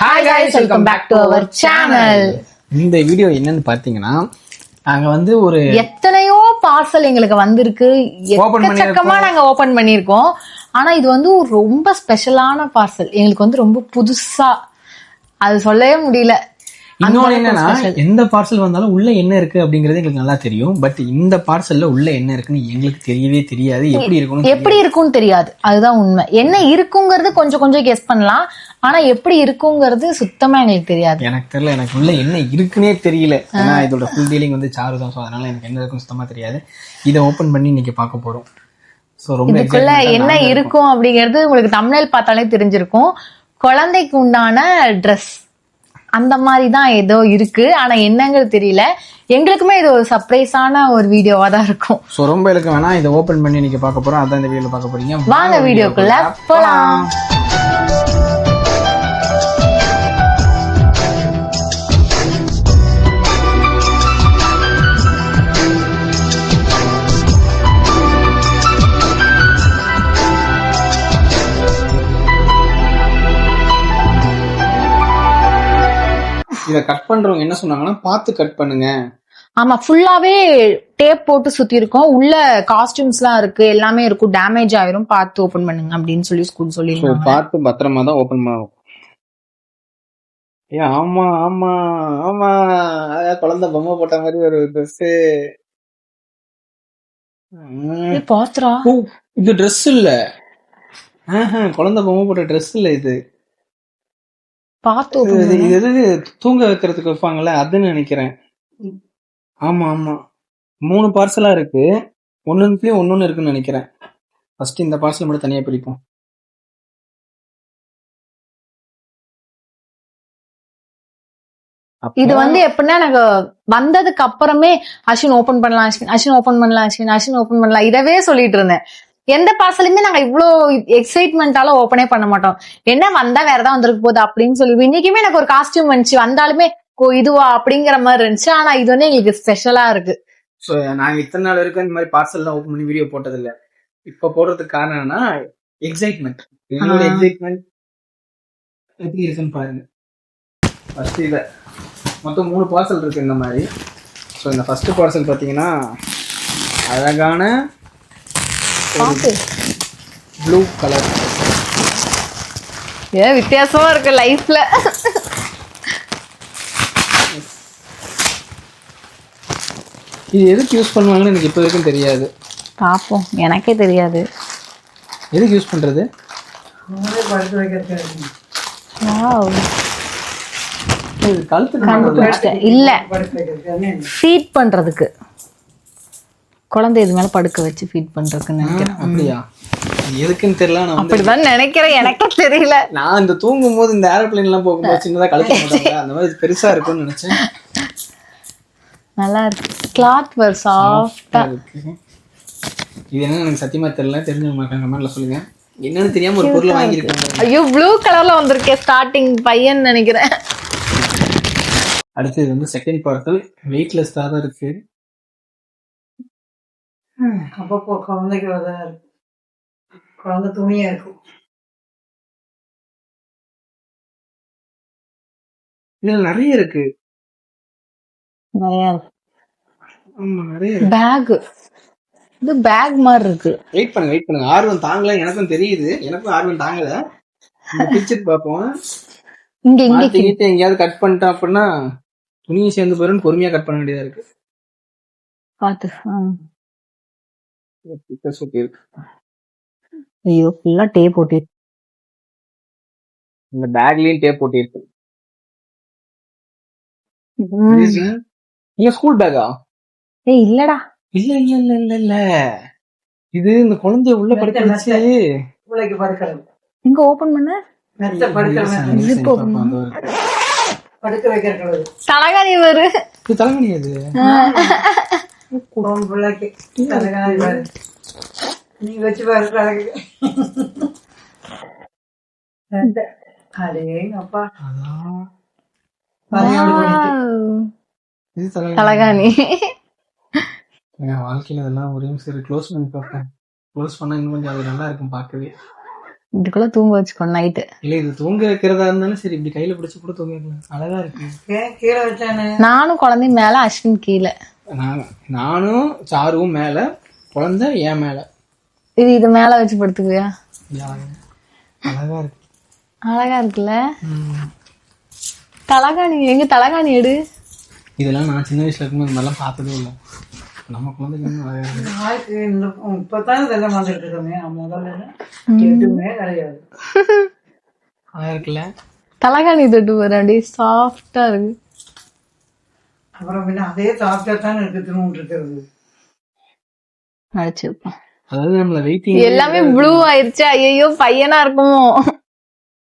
Hi guys welcome back to our channel இந்த video என்னன்னு பாத்தீங்கன்னா நாங்க வந்து ஒரு எத்தனையோ பார்சல் எங்களுக்கு வந்திருக்கு. எக்கச்சக்கமா நாங்க ஓபன் பண்ணிருக்கோம் ஆனா இது வந்து ரொம்ப ஸ்பெஷலான பார்சல் எங்களுக்கு வந்து ரொம்ப புதுசா. அது சொல்லவே முடியல. அளவுக்கு என்னன்னா. எந்த பார்சல் வந்தாலும் உள்ள என்ன இருக்கு அப்படிங்கறது எங்களுக்கு நல்லா தெரியும். பட் இந்த பார்சல்ல உள்ள என்ன இருக்குன்னு எங்களுக்கு தெரியவே தெரியாது. எப்படி இருக்கும்னு எப்படி இருக்கும்னு தெரியாது. அதுதான் உண்மை. என்ன இருக்குங்கிறது கொஞ்சம் கொஞ்சம் கெஸ் பண்ணலாம். ஆனா எப்படி இருக்குங்கிறது சுத்தமா எங்களுக்கு தெரியாது. எனக்கு தெரியல எனக்கு உள்ள என்ன இருக்குன்னே தெரியல. ஏன்னா இதோட ஃபுல் டீலிங் வந்து சாரு தான். ஸோ அதனால எனக்கு என்ன இருக்குன்னு சுத்தமா தெரியாது. இதை ஓபன் பண்ணி இன்னைக்கு பார்க்க போறோம். ஸோ ரொம்ப இதுக்குள்ள என்ன இருக்கோம். இருக்கும். அப்படிங்கிறது உங்களுக்கு தமிழ் பார்த்தாலே தெரிஞ்சிருக்கும். குழந்தைக்கு உண்டான ட்ரெஸ் அந்த மாதிரி தான் ஏதோ இருக்கு. ஆனா என்னங்கிறது தெரியல. எங்களுக்குமே இது ஒரு சர்ப்ரைஸான ஒரு வீடியோவா தான் இருக்கும். ஸோ ரொம்ப இழுக்க வேணாம். இதை ஓபன் பண்ணி இன்னைக்கு பார்க்க போறோம். அதான் இந்த வீடியோல பார்க்க போறீங்க. வாங்க வீடியோக்குள்ள போலாம். இதை கட் பண்றவங்க என்ன சொன்னாங்கன்னா பார்த்து கட் பண்ணுங்க. ஆமா ஃபுல்லாவே டேப் போட்டு சுத்தி இருக்கோம் உள்ள காஸ்டியூம்ஸ் எல்லாம் இருக்கு எல்லாமே இருக்கும். டேமேஜ் ஆயிரும். பார்த்து ஓபன் பண்ணுங்க அப்படின்னு சொல்லி ஸ்கூல் சொல்லிருக்காங்க பார்த்து பத்திரமா தான் ஓபன் பண்ணும் ஏ ஆமா ஆமா ஆமா. குழந்தை பொம்மை போட்ட மாதிரி ஒரு ட்ரெஸ் பாத்துரா இது ட்ரெஸ் இல்ல. குழந்தை பொம்மை போட்ட ட்ரெஸ் இல்ல இது. பார்த்து எது தூங்க வைக்கிறதுக்கு வைப்பாங்கல்ல? அதுன்னு நினைக்கிறேன். ஆமா ஆமா. மூணு பார்சலா இருக்கு. ஒன்னொன்னுலயும் ஒன்னொன்னு இருக்குன்னு நினைக்கிறேன். ஃபர்ஸ்ட் இந்த பார்சல் மட்டும் தனியா பிரிப்போம். அப்ப- இது வந்து எப்படின்னா எனக்கு வந்ததுக்கு அப்புறமே அஸ்வின் ஓபன் பண்ணலாம் அஸ்வின் அஸ்வின் ஓபன் பண்ணலாம் அஸ்வின் அஸ்வின் ஓபன் பண்ணலாம். இதவே சொல்லிட்டு இருந்தேன். எந்த பார்சலுமே நாங்க இவ்ளோ எக்ஸைட்மெண்டால ஓபனே பண்ண மாட்டோம். என்ன வந்தா வேற ஏதாவது வந்திருக்கு போகுது அப்படின்னு சொல்லி இன்னைக்குமே எனக்கு ஒரு காஸ்டியூம் வந்துச்சு. வந்தாலுமே ஓ இதுவா? அப்படிங்கிற மாதிரி இருந்துச்சு. ஆனா இது வந்து எங்களுக்கு ஸ்பெஷலா இருக்கு. ஸோ நாங்க இத்தனை நாள் வரைக்கும் இந்த மாதிரி பார்சல்லாம் ஓப்பன் பண்ணி வீடியோ போட்டதில்ல. இப்ப போடுறதுக்கு காரணம் என்னன்னா எக்ஸைட்மெண்ட் ஆ. எக்ஸைட்மெண்ட் எப்படி இருக்குன்னு பாருங்க. ஃபர்ஸ்ட் இத. மொத்தம் மூணு பார்சல் இருக்கு இந்த மாதிரி. ஸோ இந்த ஃபர்ஸ்ட் பார்சல் பார்த்தீங்கன்னா அழகான ப்ளூ கலர் ஏன் வித்தியாசமா இருக்கு லைஃப்ல இது எதுக்கு யூஸ் பண்ணுவாங்கன்னு எனக்கு இப்போ வரைக்கும் தெரியாது. பாப்போம். எனக்கே தெரியாது. எதுக்கு யூஸ். இது கழுத்துக்கு கண்டுபிடிச்சிட்டேன். இல்ல. ஃபீட் பண்றதுக்கு. குழந்தை இது மேல படுக்க வச்சு ஃபீட் பண்றதுக்குன்னு நினைக்கிறேன். அப்படியா? எதுக்குன்னு தெரியல நான் அப்படிதான் நினைக்கிறேன். எனக்கே தெரியல. நான் இந்த தூங்கும் போது இந்த ஏரோப்ளேன் எல்லாம் போகும்போது சின்னதா கழுத்து மாட்டாங்க அந்த மாதிரி பெருசா இருக்கும்னு நினைச்சேன். நல்லா இருக்கு. கிளாத் வர் சாஃப்டா இருக்கு. இது என்னன்னு எனக்கு சத்தியமா தெரியல. தெரிஞ்சவங்க இருக்காங்க கமெண்ட்ல சொல்லுங்க. என்னன்னு தெரியாம ஒரு பொருள் வாங்கியிருக்காங்க ஐயோ ப்ளூ கலர்ல வந்திருக்கேன் ஸ்டார்டிங் பையன் நினைக்கிறேன். அடுத்து இது வந்து செகண்ட் பார்சல் வெயிட்லெஸ் தான் இருக்கு. அப்பப்போ குழந்தைக்கு வர குழந்தை துணியா இருக்கும். இதுல நிறைய இருக்கு. நிறைய ஆமா நிறைய இருக்கு. பேக். இது பேக் மாதிரி இருக்கு. வெயிட் பண்ணுங்க வெயிட் பண்ணுங்க. ஆர்வம் தாங்கல எனக்கும் தெரியுது. எனக்கும் ஆர்வம் தாங்கல. பிரிச்சுட்டு பார்ப்போம். இங்க இங்க மாட்டிக்கிட்டு எங்கேயாவது கட் பண்ணிட்டோம் அப்படின்னா துணியும் சேர்ந்து போயிரும் பொறுமையா கட் பண்ண வேண்டியதா இருக்கு. பாத்து இருக்கு ஐயோ ஃபுல்லா டே போட்டு இந்த பேக்லயும் டேப் போட்டிருக்கு நீங்க ஸ்கூல் பேக்கா ஏய் இல்லடா. இல்ல இல்ல இல்ல இல்ல இல்ல. இது இந்த குழந்தைய உள்ள படுக்க வச்சு பிள்ளைக்கு படுக்கிறது இங்க ஓபன் பண்ண. மெத்த படுக்கிறது இது போகுமா? படுக்க வைக்கிறது தலகாணி வரு. இது தலைமணி அது? பாரு. நீ வச்சு பாரு அடேங்கப்பா தலகாணி என் வாழ்க்கையில இதெல்லாம் ஒரே நிமிஷம் க்ளோஸ் பண்ணி பார்ப்பேன் க்ளோஸ் பண்ணா இன்னும் கொஞ்சம் அது நல்லா இருக்கும் பார்க்கவே. இதுக்குள்ள தூங்க வச்சுக்கோ நைட்டு இல்ல இது தூங்க வைக்கிறதா இருந்தாலும் சரி இப்படி கையில பிடிச்சு கூட தூங்க அழகா இருக்கு. ஏன் கீழே வச்சானு? நானும் குழந்தையும் மேல அஸ்வின் கீழே. நானும் சாருவும் மேல குழந்தை என் மேல. இது இது மேல வச்சு படுத்துக்குவியா? அழகா இருக்கு. அழகா இருக்குல்ல. தலகாணி எங்க தலகாணி எடு. இதெல்லாம் நான் சின்ன வயசுல இருக்கும்போது இந்த மாதிரிலாம் பார்த்ததே இல்லை. நம்ம இந்த இப்பதான் இதெல்லாம் வந்துட்டு இருக்கோமே. முதல்ல எதுவுமே கிடையாது. அழகா இருக்குல்ல? தலகாணி தொட்டு பாரு அப்படியே சாஃப்டா இருக்கு. அப்புறம் பின்ன அதே சாப்பிட்டா தானே இருக்கு திரும்ப இருக்கிறது அடிச்சிருப்போம் அதாவது நம்மள வெயிட்டிங் எல்லாமே ப்ளூ ஆயிருச்சு. ஐயோ பையனா இருக்குமோ?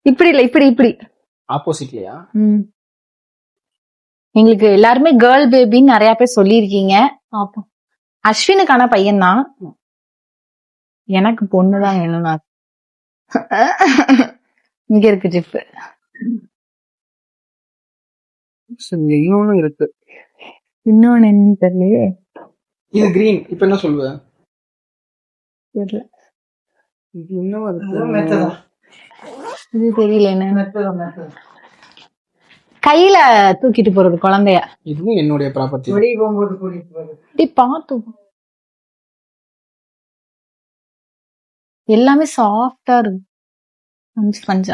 இப்படி இல்ல இப்படி இப்படி. ஆப்போசிட்லயா ம். எங்களுக்கு எல்லாருமே கேர்ள் பேபின்னு நிறைய பேர் சொல்லியிருக்கீங்க. பாப்போம். அஸ்வினுக்கான பையன் தான் எனக்கு பொண்ணுதான் வேணும்னா இங்க இருக்கு ஜிப்பு. இன்னொன்னு இருக்கு. இன்னொன்னு என்ன தெரியலையே. இது கிரீன் இப்ப என்ன சொல்லுவ? தெரியல. இது இன்னும் மெத்ததான் இது தெரியல என்ன. கையில தூக்கிட்டு போறது குழந்தைய. இதுவும் என்னுடைய ப்ராப்பர்ட்டி வெளியே போகும்போது கூட்டிட்டு போறது. இப்படி பார்த்து எல்லாமே சாஃப்டா இருக்கு. ஸ்பஞ்ச்.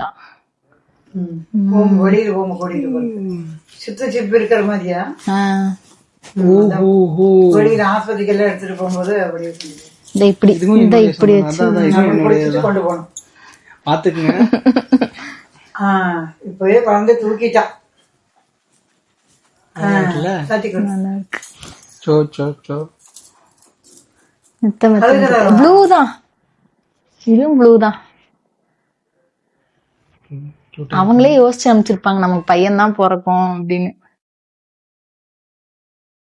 வெளியில போகும்போது கூட்டிட்டு போறது. சித்து சிப்பு இருக்கிற மாதிரியா? ஆஸ்பத்திரிக்கு எல்லாம் எடுத்துட்டு போகும்போது அப்படியே கொண்டு இந்த இப்படி இதுவும் இந்த இப்படி. வச்சு கொண்டு போகணும். பாத்துக்குங்க இப்பவே குழந்தை தூக்கிட்டா. ப்ளூ தான் இதுவும் ப்ளூ தான். அவங்களே யோசிச்சு அமைச்சிருப்பாங்க நமக்கு பையன் தான் பிறக்கும் அப்படின்னு.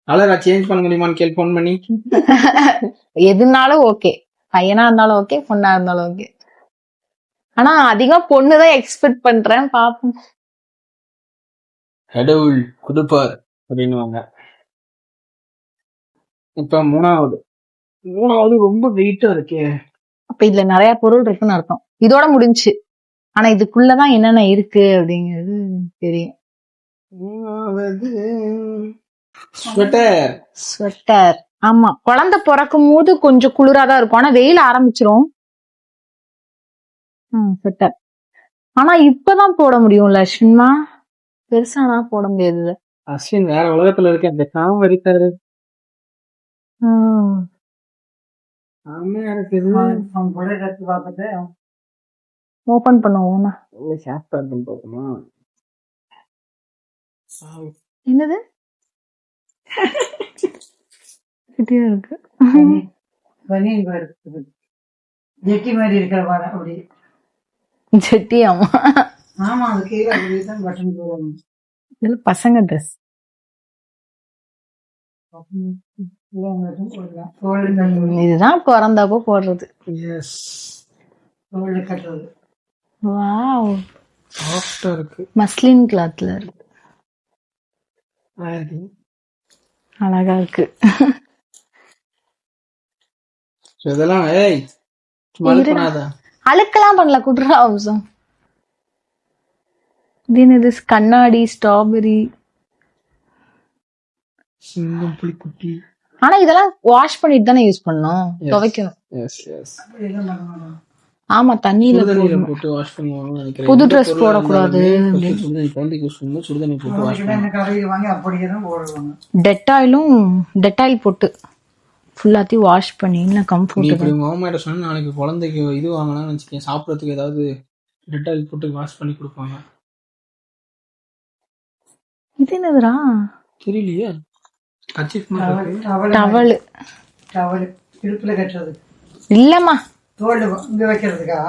அழகா சேஞ்ச் பண்ண முடியுமான்னு கேள் ஃபோன் பண்ணி. எதுனாலும் ஓகே பையனா இருந்தாலும் ஓகே பொண்ணா இருந்தாலும் ஓகே ஆனா அதிகம் பொண்ணு தான் எக்ஸ்பெக்ட் பண்றேன் பாப்போம். கடவுள் குடுப்பார் அப்படின்னுவாங்க. இப்ப மூணாவது. மூணாவது ரொம்ப வெயிட்டா இருக்கே. அப்ப இதுல நிறைய பொருள் இருக்குன்னு அர்த்தம். இதோட முடிஞ்சுச்சு ஆனா இதுக்குள்ளதான் என்னென்ன இருக்கு அப்படிங்கிறது தெரியும். மூணாவது ஸ்வெட்டர். ஸ்வெட்டர். ஆமா. குழந்தை பிறக்கும் போது கொஞ்சம் குளிராதான் இருக்கும். ஆனா வெயில் ஆரம்பிச்சிரும். ஸ்வெட்டர். ஆனா இப்பதான் போட முடியும்ல அஸ்வின்மா பெருசானா போட முடியாது அஸ்வின் வேற உலகத்துல இருக்க அந்த காம வரித்தாரு ஓபன் பண்ணுவோம் என்னது? கிட்டே இருக்கு. பனியன் ஜெட்டி மாதிரி இருக்கிற பாரு அப்படி. ஜெட்டி ஆமா. ஆமா அது கீழே அப்படியே தான் பட்டன் இதுல பசங்க ட்ரெஸ் தோல் கட்டுறது இதுதான் பிறந்தப்போ போடுறது. எஸ் தோல் கட்டுறது. வாவ் சாஃப்டா இருக்கு. மஸ்லின் கிளாத்ல இருக்கு. அழகா இருக்கு இதெல்லாம் ஏய் இது அழுக்கெல்லாம் பண்ணல குட்ரா அம்சம் இது என்னது கண்ணாடி ஸ்ட்ராபெரி சிங்கம் புலிக்குட்டி. ஆனா இதெல்லாம் வாஷ் பண்ணிட்டு தானே யூஸ் பண்ணணும் துவைக்கணும். எஸ் எஸ் ஆமா தண்ணியில போட்டு வாஷ் நினைக்கிறேன். புது பொருளா போடக்கூடாது சுடுதண்ணி குழந்தைக்கு யூஸ் பண்ணும்போது சுடுதண்ணி போட்டு வாஷ் இந்த கடையில் வாங்கி அப்படியே தான் போடுவாங்க டெட்டாயிலும் டெட்டாயில் போட்டு ஃபுல்லாத்தையும் வாஷ் பண்ணி நீ கம்ஃபர்ட் இப்படி மாமாட்ட சொன்னா நாளைக்கு குழந்தைக்கு இது வாங்கலாம்னு வச்சுக்கேன் சாப்பிடறதுக்கு ஏதாவது டெட்டாயில் போட்டு வாஷ் பண்ணி கொடுப்பாங்க. இது என்னதுடா? தெரியலையே. Kerchief towel. இடுப்புல கட்டுறது. இல்லம்மா. தோல் இங்க வைக்கிறதுக்கா?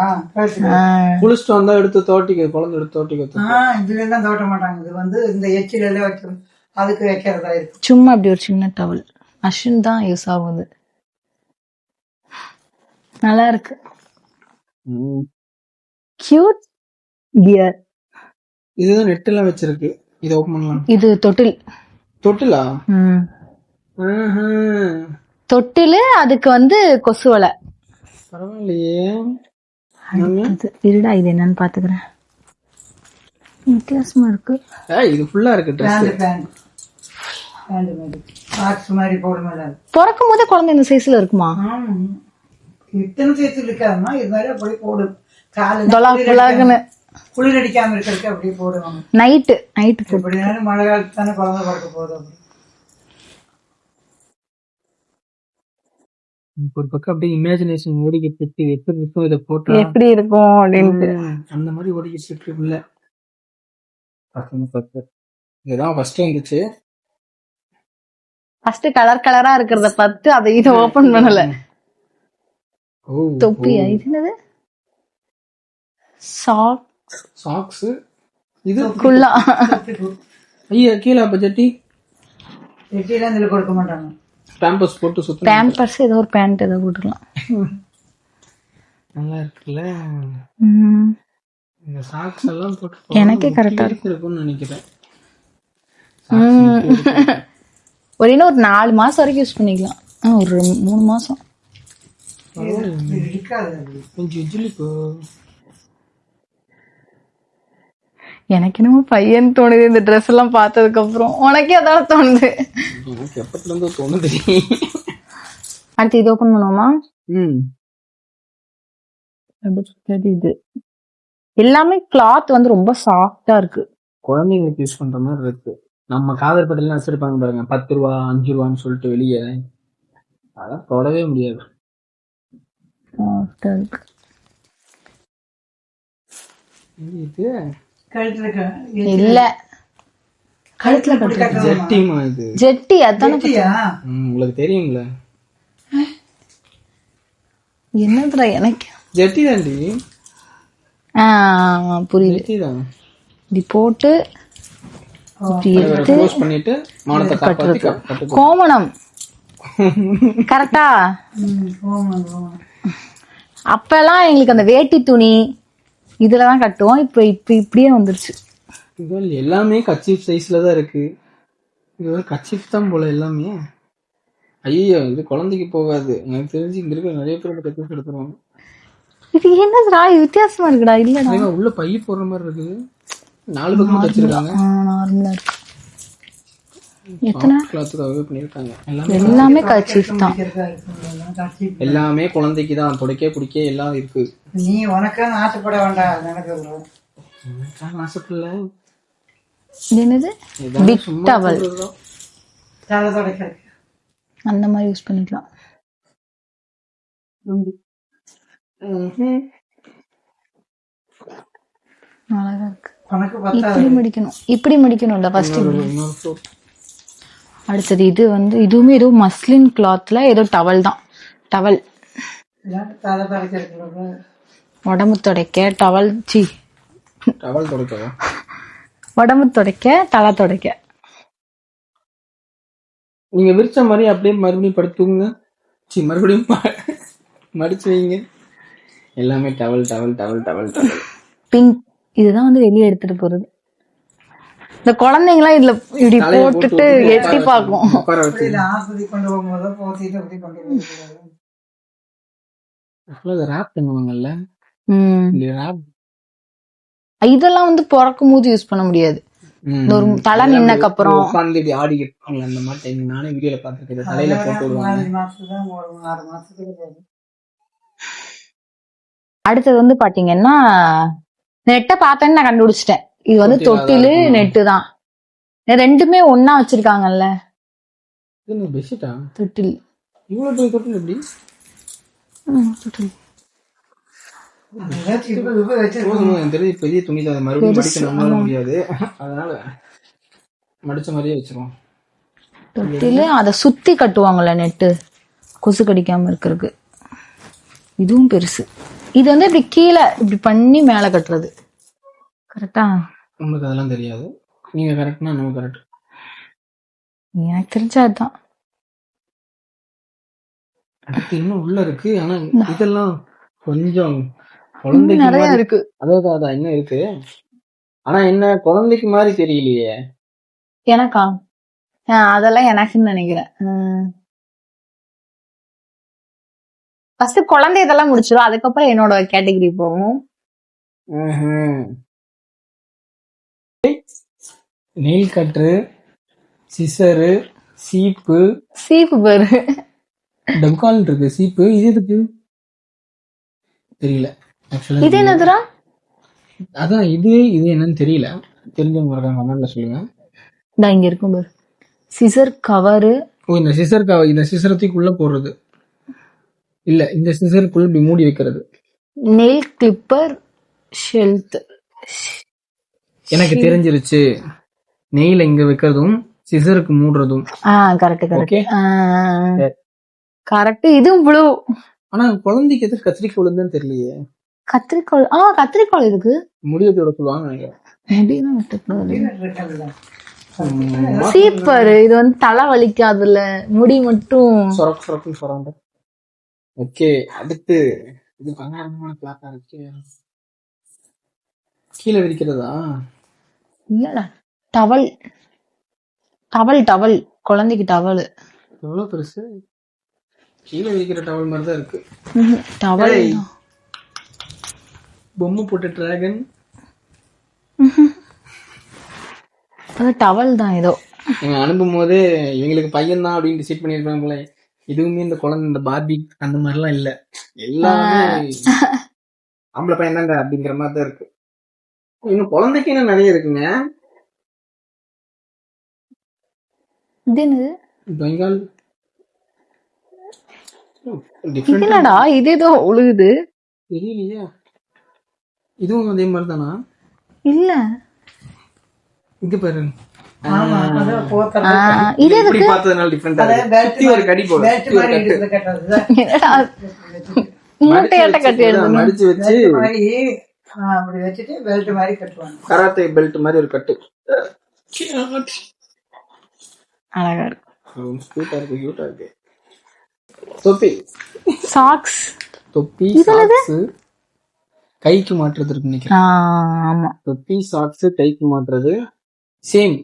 குளிச்சுட்டு வந்தா எடுத்து தோட்டிக்க குழந்தை எடுத்து தோட்டிக்க இதுல எல்லாம் தோட்ட மாட்டாங்க. இது வந்து இந்த எச்சில எல்லாம் வைக்கிறது அதுக்கு வைக்கிறதா இருக்கு சும்மா அப்படி ஒரு சின்ன டவல் அஸ்வின் தான் யூஸ் ஆகுது. நல்லா இருக்கு. கியூட் பியர் இதுதான் நெட் எல்லாம் வச்சிருக்கு. இதை ஓபன் பண்ணலாம். இது தொட்டில். தொட்டிலா. தொட்டிலு அதுக்கு வந்து கொசு வலை. பரவாயில்லையே. இருடா இது என்னன்னு பாத்துக்கிறேன். வித்தியாசமா இருக்கு. இது ஃபுல்லா இருக்கு ட்ரெஸ் மாதிரி போட மாட்டாங்க பிறக்கும் போதே குழந்தை இந்த சைஸ்ல இருக்குமா? இத்தனை சேர்த்து இருக்காதுமா இது மாதிரி அப்படியே தொலா புலாகுன்னு குளிர் அடிக்காம இருக்கிறதுக்கு அப்படியே போடுவாங்க நைட்டு நைட்டு மழை காலத்து தானே குழந்தை பிறக்க போதும் அப்படி. ஒரு பக்கம் அப்படியே இமேஜினேஷன் ஓடிக்கிட்டு இருக்கு. எப்படி இருக்கும்? இதை போட்டா? எப்படி இருக்கும் அப்படின்ட்டு. அந்த மாதிரி ஓடிக்கிட்டு இருக்கு உள்ள. இதுதான் ஃபர்ஸ்ட் வந்துச்சு. ஃபர்ஸ்ட் கலர் கலரா இருக்கிறத பார்த்து அதை இதை ஓபன் பண்ணல. ஓ தொப்பியா இது என்னது? சாக் சாக்ஸ் இது குல்லா ஐயா கீழே அப்ப ஜட்டி. வெட்டிலாம் இதுல கொடுக்க மாட்டாங்க. பேம்பஸ் போட்டு சுத்த பேம்பர்ஸ் ஏதோ ஒரு பேண்ட் ஏதோ போட்டுக்கலாம். நல்லா இருக்குல்ல. இந்த சாக்ஸ் எல்லாம் போட்டு எனக்கே ஆ இருக்கும்னு நினைக்கிறேன். ஒரு இன்னும் ஒரு நாலு மாசம் வரைக்கும் யூஸ் பண்ணிக்கலாம். ஒரு மூணு மாசம். இருக்காது. கொஞ்சம் ஜிலிப்பு எனக்கு என்னமோ பையன் தோணுது இந்த ட்ரெஸ் எல்லாம் பார்த்ததுக்கு அப்புறம். உனக்கே அதான் தோணுது. எனக்கு எப்பத்துல இருந்து தோணுது? அடுத்து இது ஓபன் பண்ணுவோமா? ம். இது. எல்லாமே கிளாத் வந்து ரொம்ப சாஃப்டா இருக்கு. குழந்தைங்களுக்கு யூஸ் பண்ற மாதிரி இருக்கு. நம்ம காதல் பட்டிலாம் வச்சிருப்பாங்க பாருங்க. பத்து ரூபா அஞ்சு ரூபான்னு சொல்லிட்டு வெளியே. அதெல்லாம் தொடவே முடியாது. இது இல்ல. கழுத்துல கட்டணுமா? ஜெட்டிமா இது? ஜெட்டி அதானே உங்களுக்கு தெரியுங்கள என்னதுடா எனக்கு? ஜெட்டி தாண்டி ஆ புரியுது. ஜெட்டி தான். இப்படி போட்டு பண்ணிட்டு மானத்தை காப்பாத்தி கோமணம் கரெக்டா. அப்பெல்லாம் எங்களுக்கு அந்த வேட்டி துணி இதுலதான் கட்டுவோம். இப்ப இப்ப இப்படியே வந்துருச்சு. இது எல்லாமே கச்சிப் சைஸ்ல தான் இருக்கு. இது ஒரு கச்சிப் தான் போல எல்லாமே. ஐயோ இது குழந்தைக்கு போகாது. எனக்கு தெரிஞ்சு இங்க இருக்கிற நிறைய பேரோட கச்சிப் எடுத்துருவாங்க இது என்னதுடா இது வித்தியாசமா இருக்குடா. இல்லடா. உள்ள பை போடுற மாதிரி இருக்குது. நாலு பக்கமும் தச்சிருக்காங்க நார்மலா இருக்கு. எத்தனை? கிளாத்துக்காகவே பண்ணிருக்காங்க எல்லாமே எல்லாமே தான். குழந்தைக்கு தான். துடைக்க பிடிக்க எல்லாம் இருக்கு. நீ உனக்கான ஆசைப்பட வேண்டாம். எனக்கு ஆசைப்படல. என்னது? பிக் டவல் அந்த மாதிரி யூஸ் பண்ணிக்கலாம். அழகா இருக்கு. உனக்கு இப்படி மடிக்கணும். இப்படி மடிக்கணும்ல ஃபர்ஸ்ட். அடுத்தது இது வந்து இதுவுமே ஏதோ மஸ்லின் கிளாத்ல ஏதோ டவல் தான். டவல் உடம்பு துடைக்க டவல் சி டவல் துடைக்கவா? உடம்பு துடைக்க தலை துடைக்க. நீங்க விரிச்ச மாதிரி அப்படியே மறுபடியும் படுத்துங்க சி மறுபடியும் மடிச்சு வைங்க. எல்லாமே towel towel towel towel towel pink இதுதான் வந்து வெளியே எடுத்துட்டு போறது. இந்த குழந்தைங்களாம் இதுல இப்படி போட்டுட்டு எட்டி பார்க்கும். ரேப் பண்ணுவாங்கல்ல? ம். இந்த ரேப் இதெல்லாம் வந்து பிறக்கும் போது யூஸ் பண்ண முடியாது. ஒரு தலை நின்னக்கு அப்புறம். உட்காந்து இருப்பாங்கல்ல, அந்த மாதிரி டைம் நானே வீடியோல பாத்துருக்கேன் தலையில போட்டு விடுவாங்க. அடுத்தது வந்து பாத்தீங்கன்னா நெட்டை பார்த்தேன்னு நான் கண்டுபிடிச்சிட்டேன். இது வந்து தொட்டில். நெட்டு தான் ரெண்டுமே ஒண்ணா வச்சிருக்காங்கல்ல? பெட்ஷீட்டா தொட்டில். இவ்வளவு பெரிய தொட்டில் எப்படி? ம், தொட்டில். அதான் சிப்பு கிப்பு வச்சிருக்கோம் போதும், எனக்கு தெரிஞ்சு பெரிய துணி தான். அது மறுபடியும் மடிக்க நம்மளால முடியாது. அதனால மடிச்ச மாதிரியே வச்சிருவோம். தொட்டிலு அதை சுத்தி கட்டுவாங்கல்ல நெட்டு. கொசு கடிக்காம இருக்கிறதுக்கு. இதுவும் பெருசு. இது வந்து இப்படி கீழே இப்படி பண்ணி மேல கட்டுறது. கரெக்டா? உங்களுக்கு அதெல்லாம் தெரியாது. நீங்க கரெக்ட்னா நம்ம கரெக்ட் எனக்கு தெரிஞ்சா அதுதான் அடுத்து இன்னும் உள்ள இருக்கு. ஆனா இதெல்லாம் கொஞ்சம் குழந்தைக்கு நிறைய இருக்கு. அதாவது அதான் இன்னும் இருக்கு. ஆனா என்ன குழந்தைக்கு மாதிரி தெரியலையே. எனக்கா? அதெல்லாம் எனக்குன்னு நினைக்கிறேன். ஃபர்ஸ்ட் குழந்தை இதெல்லாம் முடிச்சிடும் அதுக்கப்புறம் என்னோட கேட்டகரி போகும். கட்ரு சிசரு சீப்பு. சீப்பு பேரு. டம்கால் இருக்கு. சீப்பு. இது எதுக்கு? தெரியல. ஆக்சுவலா இது என்னதுடா அதான் இது இது என்னன்னு தெரியல. தெரிஞ்சவங்க இருக்காங்க கமெண்ட்ல சொல்லுங்க. இந்த இங்க இருக்கும் பாரு. Scissor cover. ஓ இந்த சிசர் இந்த சிசரத்துக்குள்ள போடுறது. இல்ல இந்த சிசருக்குள்ள இப்படி மூடி வைக்கிறது. Nail clipper sheath. எனக்கு தெரிஞ்சிருச்சு. நெய்ல இங்க வைக்கிறதும் சிசருக்கு மூடுறதும். ஆ கரெக்ட். கரெக்ட் கரெக்ட் இதுவும் ப்ளூ ஆனா குழந்தைக்கு எது கத்திரிக்கோள் விழுந்துன்னு தெரியலையே. கத்திரிக்கோள்? ஆ கத்திரிக்கோள் இருக்கு முடிவத்தோட சொல்லுவாங்க. சீப்பர். இது வந்து தலை வலிக்காதுல்ல. முடி மட்டும். சொரக்கு சொரக்குன்னு சொராங்க ஓகே அடுத்து இது பயங்கரமான பிளாட்டா இருக்கு. கீழே விரிக்கிறதா? இல்லடா. Towel towel towel. குழந்தைக்கு டவல். எவ்வளவு பெருசு? கீழே விரிக்கிற டவல் மாதிரி தான் இருக்கு. டவல். பொம்மை போட்ட டிராகன் அது டவல் தான் ஏதோ. இவங்க அனுப்பும் போது இவங்களுக்கு பையன் தான் அப்படின்னு டிசைட் பண்ணிருப்பாங்க போல. இதுவுமே இந்த குழந்தை இந்த பார்பி அந்த மாதிரிலாம் இல்ல. எல்லாமே ஆம்பளை பையன் தாங்க அப்படிங்கிற மாதிரி தான் இருக்கு. இன்னும் குழந்தைக்கு என்ன நிறைய இருக்குங்க. என்னது பெங்கால் என்னடா இது ஏதோ உழுகுது தெரியலையே இதுவும் அதே மாதிரி தானா இல்ல இங்க பாரு இது பார்த்ததுனால டிஃப்ரெண்டா ஒரு கடி கட்டுறதுதான். என்னடா மூட்டையாட்ட கட்டி மடிச்சு மடிச்சு வச்சு அப்படி வச்சுட்டு பெல்ட் மாதிரி கட்டுவாங்க கராத்தே பெல்ட் மாதிரி ஒரு கட்டு அழகா இருக்கு. கியூட்டா இருக்கு கியூட்டா இருக்கு. தொப்பி. சாக்ஸ் தொப்பி சாக்ஸ் கைக்கு மாற்றுறது இருக்கு நினைக்கிறேன் ஆமா. தொப்பி சாக்ஸ் கைக்கு மாற்றுறது. சேம்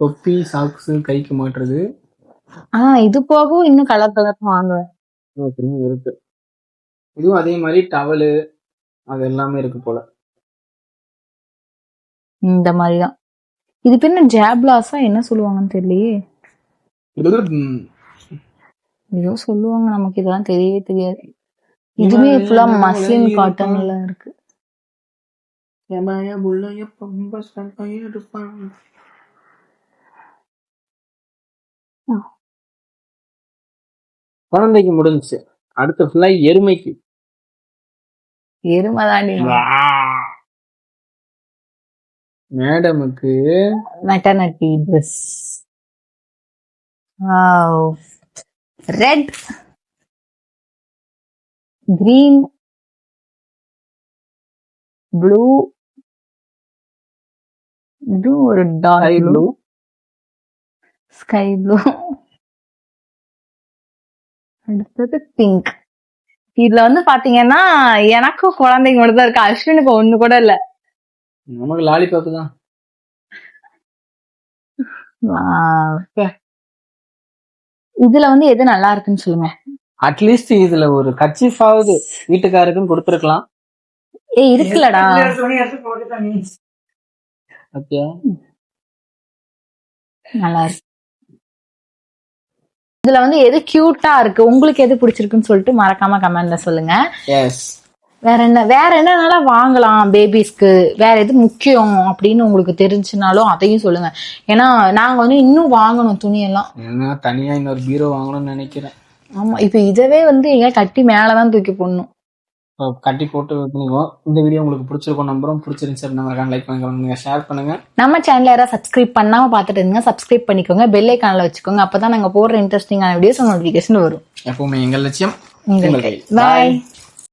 தொப்பி சாக்ஸ் கைக்கு மாற்றுறது. ஆ இது போகவும் இன்னும் கலர் கலர் வாங்குவேன். இருக்கு. இதுவும் அதே மாதிரி டவலு அது எல்லாமே இருக்கு போல. இந்த மாதிரிதான். இது பேர் என்ன? ஜாப்லாஸா என்ன சொல்லுவாங்கன்னு தெரியலையே. ஏதோ சொல்லுவாங்க நமக்கு இதெல்லாம் தெரியவே தெரியாது. இதுமே ஃபுல்லா மஸ்லின் காட்டன்ல இருக்கு. குழந்தைக்கு முடிஞ்சுச்சு. அடுத்த ஃபுல்லா எருமைக்கு. எருமதாண்டி மேடமுக்கு maternity dress red green blue இது ஒரு டார்க் ப்ளூ ஸ்கை ப்ளூ அடுத்தது பிங்க் இதுல வந்து பாத்தீங்கன்னா எனக்கும் குழந்தைங்க மட்டும் தான் இருக்கு. அஸ்வினுக்கு ஒண்ணு கூட இல்ல. நமக்கு லாலிபாப் தான். இதுல வந்து எது நல்லா இருக்குன்னு சொல்லுங்க. அட்லீஸ்ட் இதுல ஒரு கச்சிஃபாவது வீட்டுக்காருக்கும் கொடுத்துருக்கலாம். ஏய் நீ ஓகே. நல்லா இருக்கு. இதுல வந்து எது கியூட்டா இருக்கு? உங்களுக்கு எது பிடிச்சிருக்குன்னு சொல்லிட்டு மறக்காம கமெண்ட்ல சொல்லுங்க. எஸ் வேற என்ன வேற என்னனாலும் வாங்கலாம் பேபிஸ்க்கு வேற எது முக்கியம் அப்படின்னு உங்களுக்கு தெரிஞ்சுனாலும் அதையும் சொல்லுங்க. ஏன்னா நாங்க வந்து இன்னும் வாங்கணும் துணியெல்லாம். ஏன்னா தனியா இன்னொரு பீரோ வாங்கணும்னு நினைக்கிறேன். ஆமா இப்ப இதவே வந்து எங்க கட்டி மேலதான் தூக்கி போடணும். கட்டி போட்டு பண்ணிக்குவோம் இந்த வீடியோ உங்களுக்கு பிடிச்சிருக்கும் நம்புறோம். பிடிச்சிருந்துச்சு அப்படின்னா லைக் பண்ணுங்க ஷேர் பண்ணுங்க. நம்ம சேனல் யாராவது சப்ஸ்கிரைப் பண்ணாம பார்த்துட்டு இருங்க சப்ஸ்கிரைப் பண்ணிக்கோங்க. பெல் ஐக்கான்ல வச்சுக்கோங்க. அப்பதான் நாங்க போடுற இன்ட்ரெஸ்டிங்கான வீடியோஸ் நோட்டிபிகேஷன் வரும். எப்பவுமே எங்கள் லட்சியம் உங்கள். பாய்